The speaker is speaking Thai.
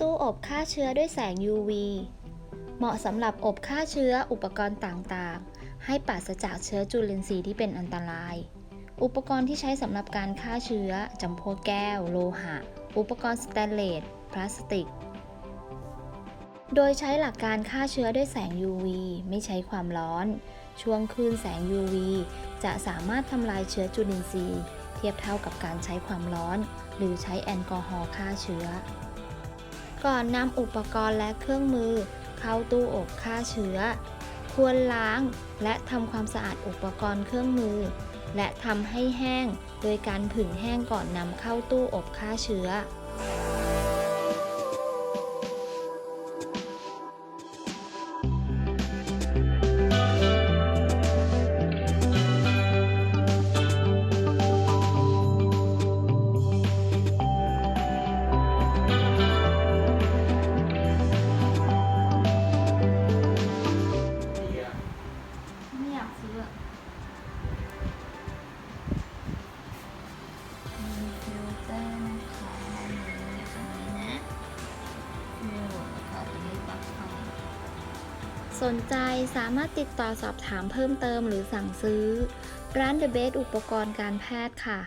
ตู้อบฆ่าเชื้อด้วยแสง UV เหมาะสำหรับอบฆ่าเชื้ออุปกรณ์ต่างๆ ให้ปราศจากเชื้อจุลินทรีย์ที่เป็นอันตราย อุปกรณ์ที่ใช้สำหรับการฆ่าเชื้อจำพวกแก้ว โลหะ อุปกรณ์สแตนเลส พลาสติก โดยใช้หลักการฆ่าเชื้อด้วยแสง UV ไม่ใช้ความร้อน ช่วงคลื่นแสง UV จะสามารถทำลายเชื้อจุลินทรีย์ เทียบเท่ากับการใช้ความร้อน หรือใช้แอลกอฮอล์ฆ่าเชื้อ ก่อนนำอุปกรณ์และเครื่องมือ เข้าตู้อบฆ่าเชื้อ ควรล้างและทำความสะอาดอุปกรณ์เครื่องมือ และทำให้แห้ง โดยการผึ่งแห้งก่อนนำเข้าตู้อบฆ่าเชื้อ ซื้ออะมีฟิลเตอร์นะคะมีตรงนี้นะฟิลแล้วก็ตรงนี้ปลั๊กไฟสนใจสามารถติดต่อสอบถามเพิ่มเติมหรือสั่งซื้อ ร้าน The Best อุปกรณ์การแพทย์ค่ะ